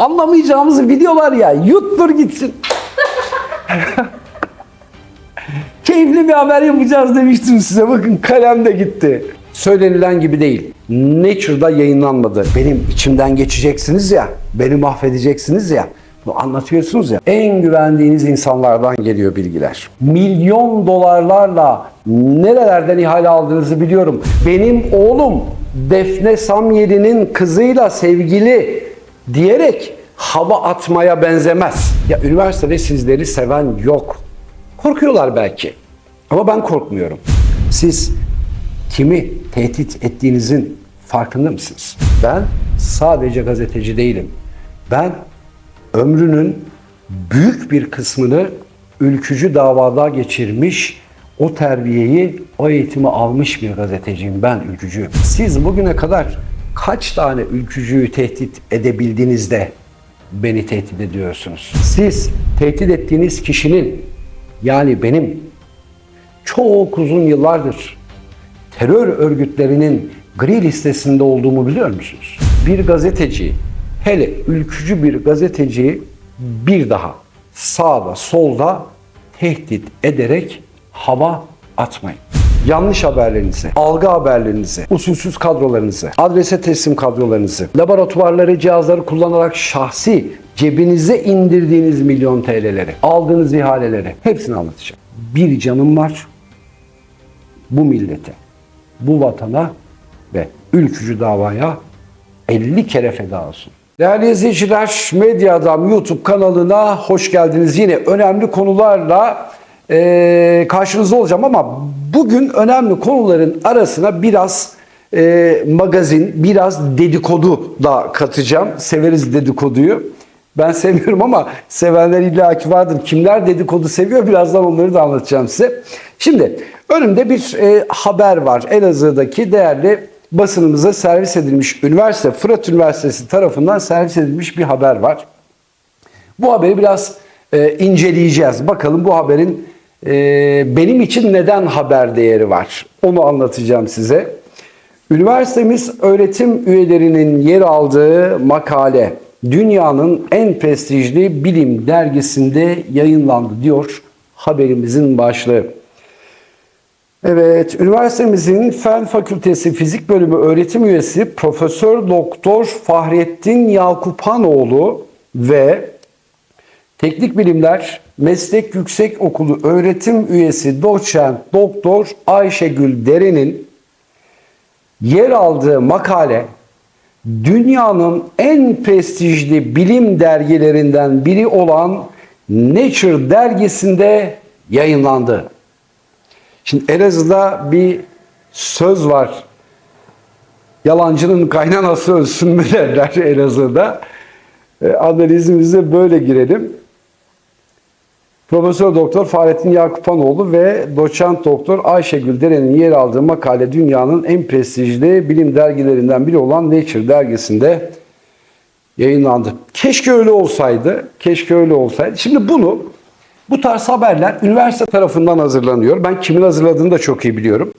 anlamayacağımız videolar ya. Yuttur gitsin. Keyifli bir haber yapacağız demiştim size. Bakın kalem de gitti. Söylenilen gibi değil. Nature'da yayınlanmadı. Benim içimden geçeceksiniz ya, beni mahvedeceksiniz ya. Bunu anlatıyorsunuz ya. En güvendiğiniz insanlardan geliyor bilgiler. Milyon dolarlarla nerelerden ihale aldığınızı biliyorum. Benim oğlum Defne Samyeli'nin kızıyla sevgili diyerek hava atmaya benzemez. Ya üniversitede sizleri seven yok. Korkuyorlar belki. Ama ben korkmuyorum. Siz kimi tehdit ettiğinizin farkında mısınız? Ben sadece gazeteci değilim. Ben ömrünün büyük bir kısmını ülkücü davada geçirmiş, o terbiyeyi, o eğitimi almış bir gazeteciyim. Ben ülkücüyüm. Siz bugüne kadar kaç tane ülkücüyü tehdit edebildiğinizde beni tehdit ediyorsunuz? Siz tehdit ettiğiniz kişinin yani benim çok uzun yıllardır terör örgütlerinin gri listesinde olduğumu biliyor musunuz? Bir gazeteci, hele ülkücü bir gazeteciyi bir daha sağda solda tehdit ederek hava atmayın. Yanlış haberlerinizi, algı haberlerinizi, usulsüz kadrolarınızı, adrese teslim kadrolarınızı, laboratuvarları, cihazları kullanarak şahsi cebinize indirdiğiniz milyon TL'leri, aldığınız ihaleleri hepsini anlatacağım. Bir canım var, bu millete, bu vatana ve ülkücü davaya 50 kere feda olsun. Değerli izleyiciler, Medya Adam YouTube kanalına hoş geldiniz. Yine önemli konularla eee karşınızda olacağım ama bugün önemli konuların arasına biraz eee, magazin, biraz dedikodu da katacağım. Severiz dedikoduyu. Ben sevmiyorum ama sevenler illaki vardır. Kimler dedikodu seviyor birazdan onları da anlatacağım size. Şimdi önümde bir e, haber var. Elazığ'daki değerli basınımıza servis edilmiş üniversite, Fırat Üniversitesi tarafından servis edilmiş bir haber var. Bu haberi biraz e, inceleyeceğiz. Bakalım bu haberin e, benim için neden haber değeri var? Onu anlatacağım size. Üniversitemiz öğretim üyelerinin yer aldığı makale dünyanın en prestijli bilim dergisinde yayınlandı diyor haberimizin başlığı. Evet, üniversitemizin Fen Fakültesi Fizik Bölümü öğretim üyesi Profesör Doktor Fahrettin Yakupanoğlu ve Teknik Bilimler Meslek Yüksek Okulu öğretim üyesi doçent doktor Ayşegül Deren'in yer aldığı makale dünyanın en prestijli bilim dergilerinden biri olan Nature dergisinde yayınlandı. Şimdi Elazığ'da bir söz var. Yalancının kaynanası ölsün mü derler Elazığ'da. E, analizimize böyle girelim. Profesör Doktor Fahrettin Yakupanoğlu ve doçent doktor Ayşegül Deren'in yer aldığı makale dünyanın en prestijli bilim dergilerinden biri olan Nature dergisinde yayınlandı. Keşke öyle olsaydı. Keşke öyle olsaydı. Şimdi bunu bu tarz haberler üniversite tarafından hazırlanıyor. Ben kimin hazırladığını da çok iyi biliyorum.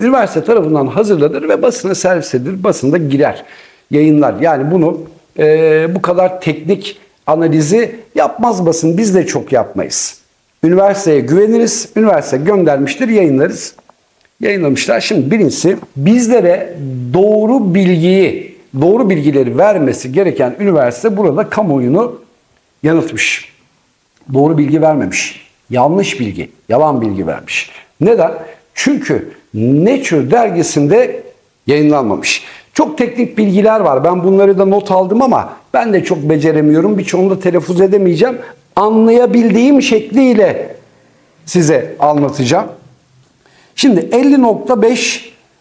Üniversite tarafından hazırlanır ve basına servis edilir. Basında girer, yayınlar. Yani bunu e, bu kadar teknik analizi yapmaz basın. Biz de çok yapmayız. Üniversiteye güveniriz. Üniversite göndermiştir, yayınlarız. Yayınlamışlar. Şimdi birincisi bizlere doğru bilgiyi, doğru bilgileri vermesi gereken üniversite burada kamuoyunu yanıltmış. Doğru bilgi vermemiş. Yanlış bilgi, yalan bilgi vermiş. Neden? Çünkü Nature dergisinde yayınlanmamış. Çok teknik bilgiler var. Ben bunları da not aldım ama ben de çok beceremiyorum. Birçoğunu da telaffuz edemeyeceğim. Anlayabildiğim şekliyle size anlatacağım. Şimdi 50.5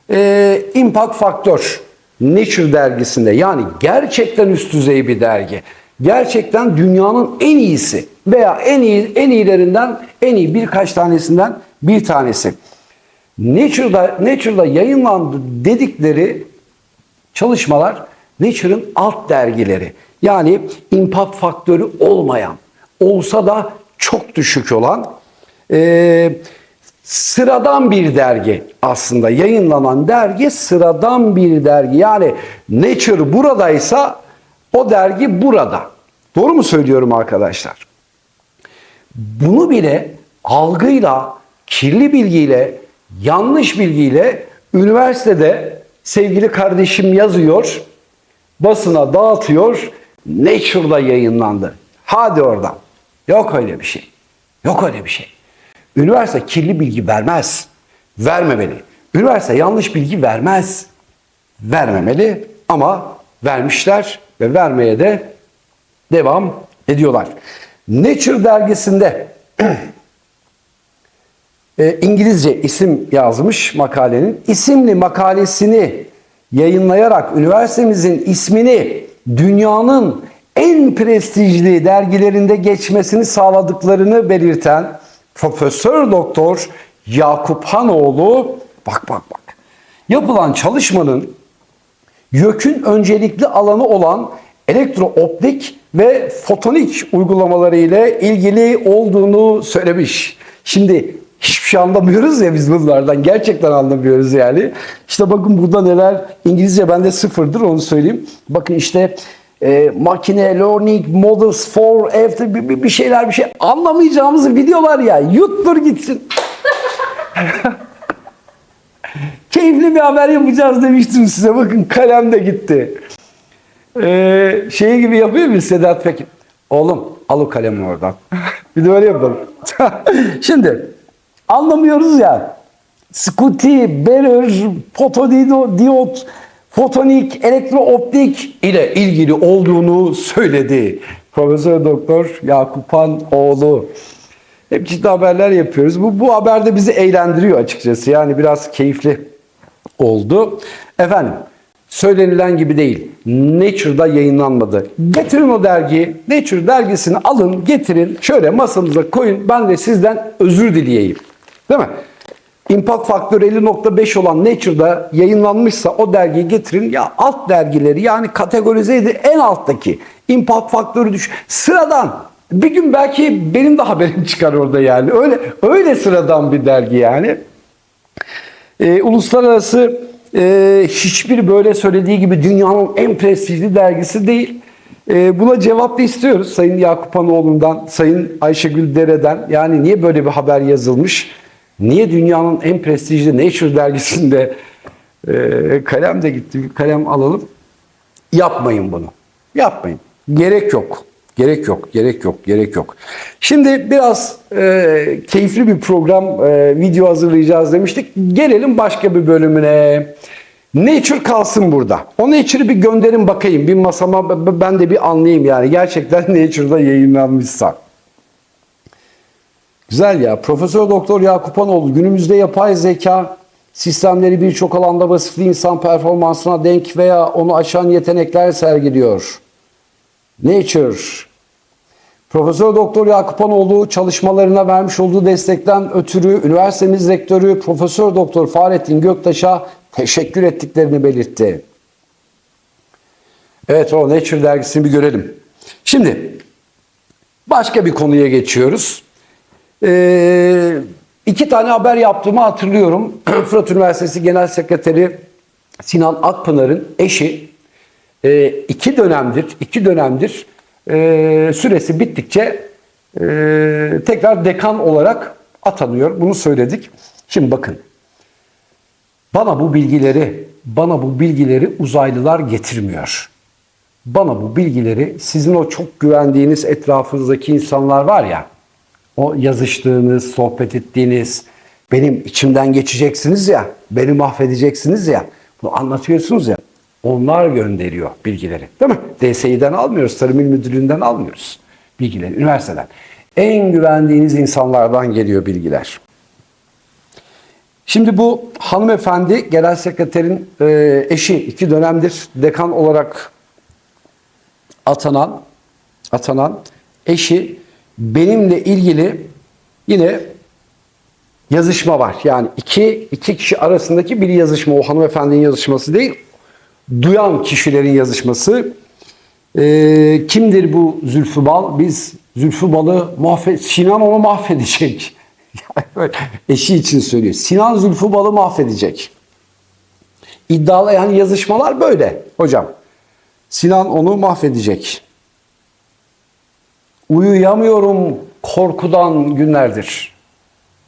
e, impact faktör Nature dergisinde yani gerçekten üst düzey bir dergi. Gerçekten dünyanın en iyisi veya en iyi en iyilerinden en iyi birkaç tanesinden bir tanesi. Nature'da, Nature'da yayınlandı dedikleri çalışmalar Nature'ın alt dergileri. Yani impact faktörü olmayan, olsa da çok düşük olan e, sıradan bir dergi aslında. Yayınlanan dergi sıradan bir dergi. Yani Nature buradaysa O dergi burada. Doğru mu söylüyorum arkadaşlar? Bunu bile algıyla, kirli bilgiyle, yanlış bilgiyle üniversitede sevgili kardeşim yazıyor, basına dağıtıyor, Nature'da yayınlandı. Hadi oradan. Yok öyle bir şey. Yok öyle bir şey. Üniversite kirli bilgi vermez. Vermemeli. Üniversite yanlış bilgi vermez. Vermemeli ama vermişler ve vermeye de devam ediyorlar. Nature dergisinde e, İngilizce isim yazmış makalenin. İsimli makalesini yayınlayarak üniversitemizin ismini dünyanın en prestijli dergilerinde geçmesini sağladıklarını belirten Profesör Doktor Yakup Hanoğlu bak bak bak. Yapılan çalışmanın YÖK'ün öncelikli alanı olan elektrooptik ve fotonik uygulamaları ile ilgili olduğunu söylemiş. Şimdi hiçbir şey anlamıyoruz ya biz bunlardan. Gerçekten anlamıyoruz yani. İşte bakın burada neler İngilizce bende sıfırdır onu söyleyeyim. Bakın işte e, makine learning models for after bir, bir- şeyler bir şey anlamayacağımız videolar ya. Yuttur gitsin. Keyifli bir haber yapacağız demiştim size. Bakın kalem de gitti. Ee, şey gibi yapıyor muyuz Sedat Pekin? Oğlum al o kalemi oradan. bir de öyle yapalım. Şimdi anlamıyoruz ya. Scuti, Berer, fotodiyot, fotonik, elektrooptik ile ilgili olduğunu söyledi. Profesör Doktor Yakup Hanoğlu. Hep ciddi haberler yapıyoruz. Bu, bu haber de bizi eğlendiriyor açıkçası. Yani biraz keyifli oldu. Efendim söylenilen gibi değil. Nature'da yayınlanmadı. Getirin o dergiyi. Nature dergisini alın getirin. Şöyle masanıza koyun. Ben de sizden özür dileyeyim. Değil mi? Impact Factor 50.5 olan Nature'da yayınlanmışsa o dergiyi getirin. Ya alt dergileri yani kategorize edin en alttaki. Impact Factor'u düş. Sıradan. Bir gün belki benim de haberim çıkar orada yani. Öyle öyle sıradan bir dergi yani. E, uluslararası e, hiçbir böyle söylediği gibi dünyanın en prestijli dergisi değil. E, buna cevap da istiyoruz Sayın Yakup Hanoğlu'ndan, Sayın Ayşegül Dere'den. Yani niye böyle bir haber yazılmış? Niye dünyanın en prestijli Nature dergisinde e, kalem de gitti, kalem alalım. Yapmayın bunu. Yapmayın. Gerek yok. Gerek yok, gerek yok, gerek yok. Şimdi biraz e, keyifli bir program, e, video hazırlayacağız demiştik. Gelelim başka bir bölümüne. Nature kalsın burada. O Nature'ı bir gönderin bakayım. Bir masama ben de bir anlayayım yani. Gerçekten Nature'da yayınlanmışsa. Güzel ya. Profesör Doktor Yakup Hanoğlu günümüzde yapay zeka sistemleri birçok alanda vasıflı insan performansına denk veya onu aşan yetenekler sergiliyor. Nature. Profesör Doktor Yakup Hanoğlu çalışmalarına vermiş olduğu destekten ötürü üniversitemiz rektörü Profesör Doktor Fahrettin Göktaş'a teşekkür ettiklerini belirtti. Evet o Nature dergisini bir görelim. Şimdi başka bir konuya geçiyoruz. Ee, iki tane haber yaptığımı hatırlıyorum. Fırat Üniversitesi Genel Sekreteri Sinan Akpınar'ın eşi e, iki dönemdir, iki dönemdir e, süresi bittikçe e, tekrar dekan olarak atanıyor. Bunu söyledik. Şimdi bakın. Bana bu bilgileri, bana bu bilgileri uzaylılar getirmiyor. Bana bu bilgileri sizin o çok güvendiğiniz etrafınızdaki insanlar var ya, o yazıştığınız, sohbet ettiğiniz, benim içimden geçeceksiniz ya, beni mahvedeceksiniz ya, bunu anlatıyorsunuz ya, onlar gönderiyor bilgileri. Değil mi? DSİ'den almıyoruz, Tarım İl Müdürlüğü'nden almıyoruz bilgileri, üniversiteden. En güvendiğiniz insanlardan geliyor bilgiler. Şimdi bu hanımefendi genel sekreterin e, eşi iki dönemdir dekan olarak atanan atanan eşi benimle ilgili yine yazışma var. Yani iki, iki kişi arasındaki bir yazışma. O hanımefendinin yazışması değil. Duyan kişilerin yazışması. Ee, kimdir bu Zülfü Bal? Biz Zülfü Bal'ı mahvet, Sinan onu mahvedecek. Eşi için söylüyor. Sinan Zülfü Bal'ı mahvedecek. İddialı yani yazışmalar böyle hocam. Sinan onu mahvedecek. Uyuyamıyorum korkudan günlerdir.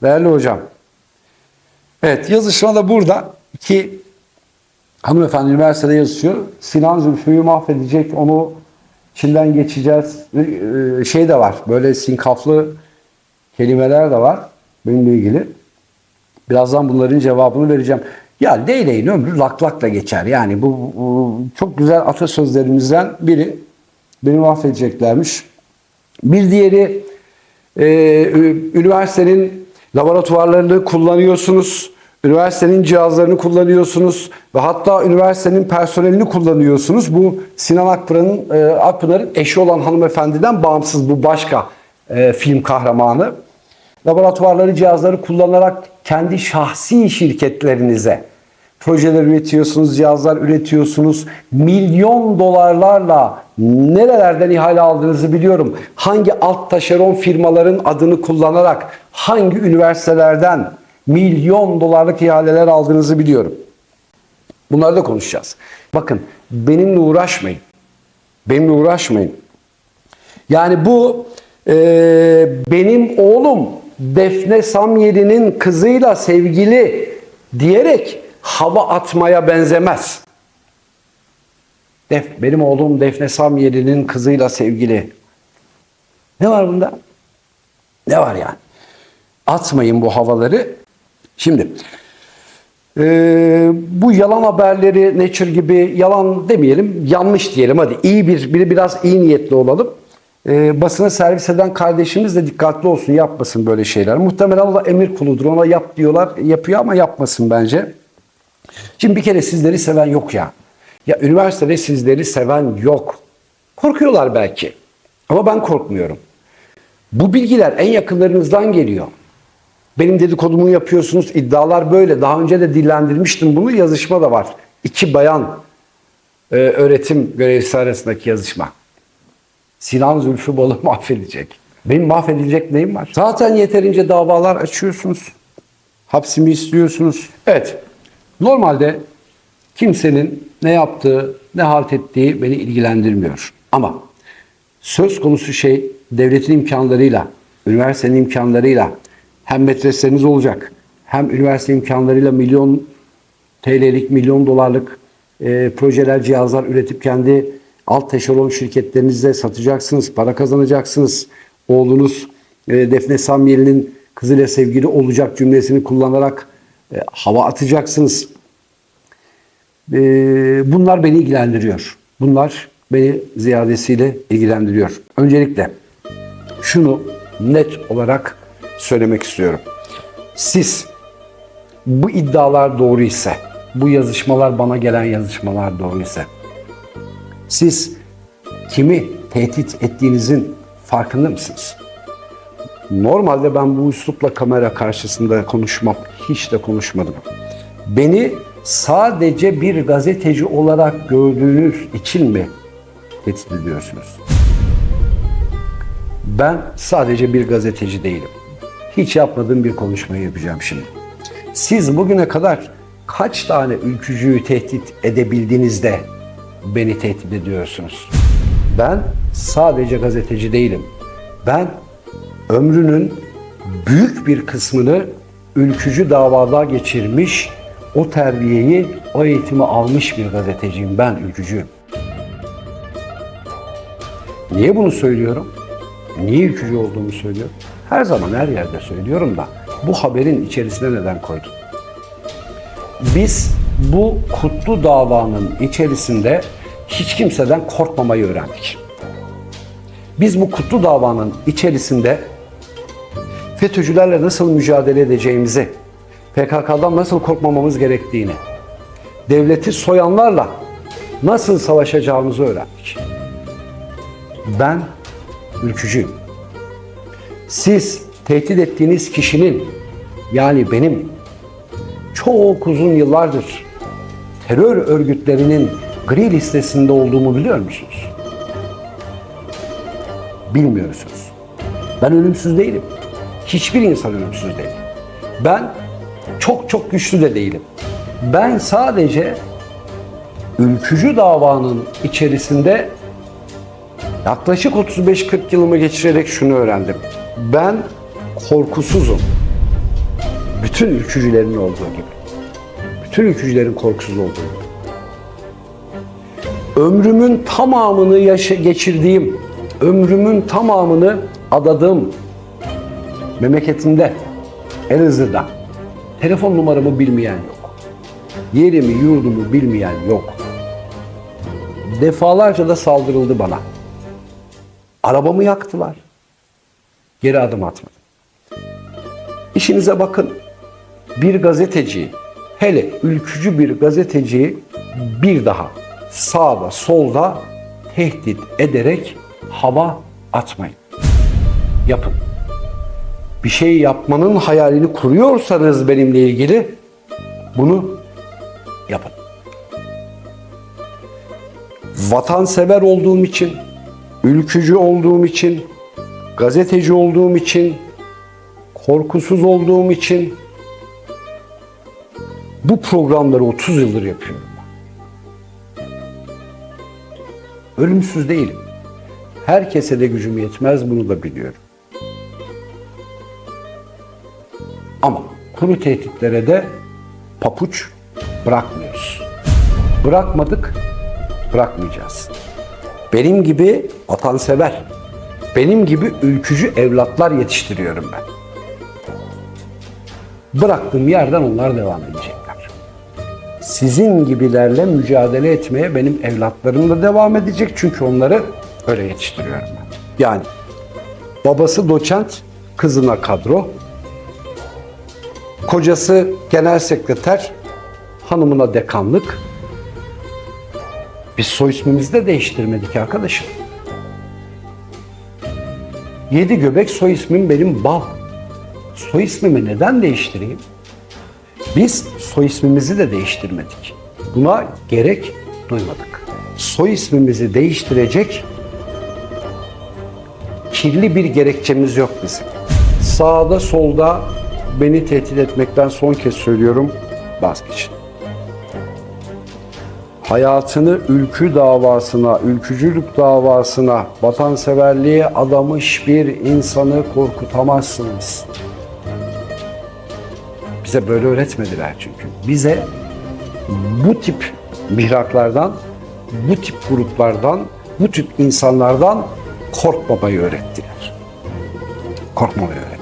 Değerli hocam. Evet yazışma da burada ki hanımefendi üniversitede yazıyor. Sinan Zülfü'yü mahvedecek onu içinden geçeceğiz. Ee, Şey de var böyle sinkaflı kelimeler de var benimle ilgili. Birazdan bunların cevabını vereceğim. Ya leyleğin ömrü laklakla geçer. Yani bu, bu çok güzel atasözlerimizden biri. Beni mahvedeceklermiş. Bir diğeri e, üniversitenin laboratuvarlarını kullanıyorsunuz. Üniversitenin cihazlarını kullanıyorsunuz ve hatta üniversitenin personelini kullanıyorsunuz. Bu Sinan Akpınar'ın e, Akpınar'ın eşi olan hanımefendiden bağımsız bu başka e, film kahramanı. Laboratuvarları, cihazları kullanarak kendi şahsi şirketlerinize projeler üretiyorsunuz, cihazlar üretiyorsunuz. Milyon dolarlarla nerelerden ihale aldığınızı biliyorum. Hangi alt taşeron firmaların adını kullanarak hangi üniversitelerden milyon dolarlık ihaleler aldığınızı biliyorum. Bunları da konuşacağız. Bakın benimle uğraşmayın. Benimle uğraşmayın. Yani bu e, benim oğlum Defne Samyeli'nin kızıyla sevgili diyerek hava atmaya benzemez. Def, benim oğlum Defne Samyeli'nin kızıyla sevgili. Ne var bunda? Ne var yani? Atmayın bu havaları. Şimdi ee, bu yalan haberleri Nature gibi yalan demeyelim, yanlış diyelim hadi. iyi bir, biri biraz iyi niyetli olalım. Ee, basına servis eden kardeşimiz de dikkatli olsun, yapmasın böyle şeyler. Muhtemelen o da emir kuludur, ona yap diyorlar, yapıyor ama yapmasın bence. Şimdi bir kere sizleri seven yok ya. Ya üniversitede sizleri seven yok. Korkuyorlar belki. Ama ben korkmuyorum. Bu bilgiler en yakınlarınızdan geliyor. Benim dedikodumu yapıyorsunuz. iddialar böyle. Daha önce de dillendirmiştim bunu. Yazışma da var. İki bayan e, öğretim görevlisi arasındaki yazışma. Sinan Zülfü Balı mahvedecek. Benim mahvedilecek neyim var? Zaten yeterince davalar açıyorsunuz. Hapsimi istiyorsunuz. Evet. Normalde kimsenin ne yaptığı, ne halt ettiği beni ilgilendirmiyor. Ama söz konusu şey devletin imkanlarıyla, üniversitenin imkanlarıyla hem metresleriniz olacak, hem üniversite imkanlarıyla milyon TL'lik, milyon dolarlık e, projeler, cihazlar üretip kendi alt eşelon şirketlerinizde satacaksınız, para kazanacaksınız. Oğlunuz e, Defne Samyeli'nin kızıyla sevgili olacak cümlesini kullanarak e, hava atacaksınız. E, bunlar beni ilgilendiriyor. Bunlar beni ziyadesiyle ilgilendiriyor. Öncelikle şunu net olarak söylemek istiyorum. Siz bu iddialar doğru ise, bu yazışmalar bana gelen yazışmalar doğru ise, siz kimi tehdit ettiğinizin farkında mısınız? Normalde ben bu üslupla kamera karşısında konuşmam. Hiç de konuşmadım. Beni sadece bir gazeteci olarak gördüğünüz için mi tehdit ediyorsunuz? Ben sadece bir gazeteci değilim. Hiç yapmadığım bir konuşmayı yapacağım şimdi. Siz bugüne kadar kaç tane ülkücüyü tehdit edebildiniz de beni tehdit ediyorsunuz? Ben sadece gazeteci değilim. Ben ömrünün büyük bir kısmını ülkücü davada geçirmiş, o terbiyeyi, o eğitimi almış bir gazeteciyim. Ben ülkücüyüm. Niye bunu söylüyorum? Niye ülkücü olduğumu söylüyorum? Her zaman her yerde söylüyorum da bu haberin içerisine neden koydum? Biz bu kutlu davanın içerisinde hiç kimseden korkmamayı öğrendik. Biz bu kutlu davanın içerisinde FETÖ'cülerle nasıl mücadele edeceğimizi, PKK'dan nasıl korkmamamız gerektiğini, devleti soyanlarla nasıl savaşacağımızı öğrendik. Ben ülkücüyüm. Siz tehdit ettiğiniz kişinin yani benim çok uzun yıllardır terör örgütlerinin gri listesinde olduğumu biliyor musunuz? Bilmiyorsunuz. Ben ölümsüz değilim. Hiçbir insan ölümsüz değil. Ben çok çok güçlü de değilim. Ben sadece ülkücü davanın içerisinde yaklaşık 35-40 yılımı geçirerek şunu öğrendim. Ben korkusuzum. Bütün ülkücülerin olduğu gibi. Bütün ülkücülerin korkusuz olduğu gibi. Ömrümün tamamını yaşa geçirdiğim, ömrümün tamamını adadığım memleketimde, Elazığ'da telefon numaramı bilmeyen yok. Yerimi, yurdumu bilmeyen yok. Defalarca da saldırıldı bana. Arabamı yaktılar. Geri adım atmadım. İşinize bakın. Bir gazeteci, hele ülkücü bir gazeteciyi bir daha sağda solda tehdit ederek hava atmayın. Yapın. Bir şey yapmanın hayalini kuruyorsanız benimle ilgili bunu yapın. Vatansever olduğum için, ülkücü olduğum için, gazeteci olduğum için, korkusuz olduğum için bu programları 30 yıldır yapıyorum. Ölümsüz değilim. Herkese de gücüm yetmez bunu da biliyorum. Kuru tehditlere de papuç bırakmıyoruz. Bırakmadık, bırakmayacağız. Benim gibi vatansever, benim gibi ülkücü evlatlar yetiştiriyorum ben. Bıraktığım yerden onlar devam edecekler. Sizin gibilerle mücadele etmeye benim evlatlarım da devam edecek çünkü onları öyle yetiştiriyorum ben. Yani babası doçent, kızına kadro, kocası genel sekreter, hanımına dekanlık. Biz soy ismimizi de değiştirmedik arkadaşım. Yedi göbek soy ismim benim bal. Soy ismimi neden değiştireyim? Biz soy ismimizi de değiştirmedik. Buna gerek duymadık. Soy ismimizi değiştirecek kirli bir gerekçemiz yok bizim. Sağda solda beni tehdit etmekten son kez söylüyorum vazgeçin. Hayatını ülkü davasına, ülkücülük davasına, vatanseverliğe adamış bir insanı korkutamazsınız. Bize böyle öğretmediler çünkü. Bize bu tip mihraklardan, bu tip gruplardan, bu tip insanlardan korkmamayı öğrettiler. Korkmamayı öğrettiler.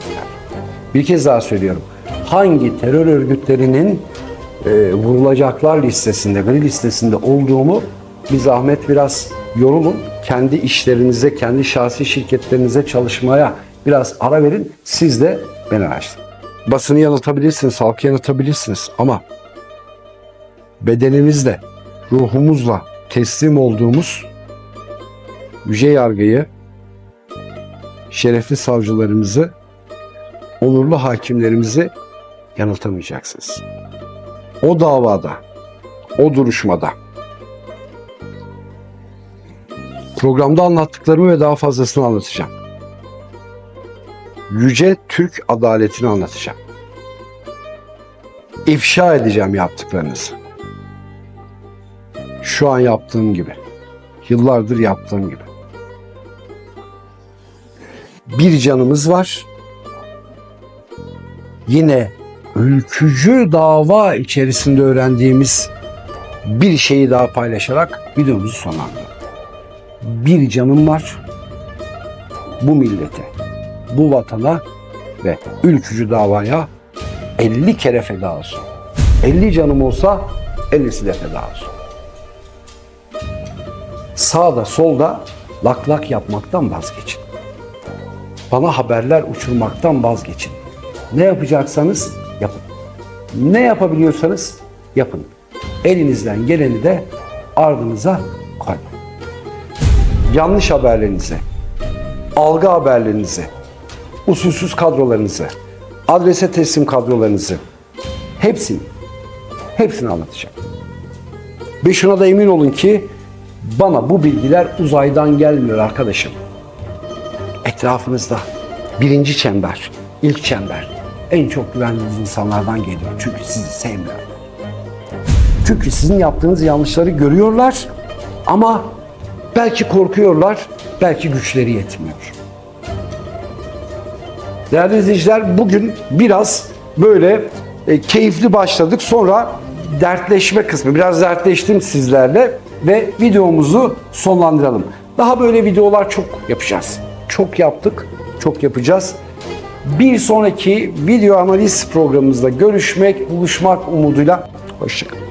Bir kez daha söylüyorum. Hangi terör örgütlerinin e, vurulacaklar listesinde, gri listesinde olduğumu bir zahmet biraz yorulun. Kendi işlerinize, kendi şahsi şirketlerinize çalışmaya biraz ara verin. Siz de beni araştırın. Basını yanıltabilirsiniz, halkı yanıltabilirsiniz ama bedenimizle, ruhumuzla teslim olduğumuz yüce yargıyı, şerefli savcılarımızı, onurlu hakimlerimizi yanıltamayacaksınız. O davada, o duruşmada programda anlattıklarımı ve daha fazlasını anlatacağım. Yüce Türk adaletini anlatacağım. İfşa edeceğim yaptıklarınızı. Şu an yaptığım gibi. Yıllardır yaptığım gibi. Bir canımız var. Yine ülkücü dava içerisinde öğrendiğimiz bir şeyi daha paylaşarak videomuzu sonlandıralım. Bir canım var. Bu millete, bu vatana ve ülkücü davaya 50 kere feda olsun. 50 canım olsa 50'si de feda olsun. Sağda solda lak lak yapmaktan vazgeçin. Bana haberler uçurmaktan vazgeçin. Ne yapacaksanız yapın. Ne yapabiliyorsanız yapın. Elinizden geleni de ardınıza koymayın. Yanlış haberlerinizi, algı haberlerinizi, usulsüz kadrolarınızı, adrese teslim kadrolarınızı hepsini, hepsini anlatacağım. Ve şuna da emin olun ki bana bu bilgiler uzaydan gelmiyor arkadaşım. Etrafınızda birinci çember, ilk çember en çok güvendiğiniz insanlardan geliyor. Çünkü sizi sevmiyor. Çünkü sizin yaptığınız yanlışları görüyorlar ama belki korkuyorlar, belki güçleri yetmiyor. Değerli izleyiciler bugün biraz böyle e, keyifli başladık. Sonra dertleşme kısmı. Biraz dertleştim sizlerle ve videomuzu sonlandıralım. Daha böyle videolar çok yapacağız. Çok yaptık, çok yapacağız. Bir sonraki video analiz programımızda görüşmek, buluşmak umuduyla. Hoşçakalın.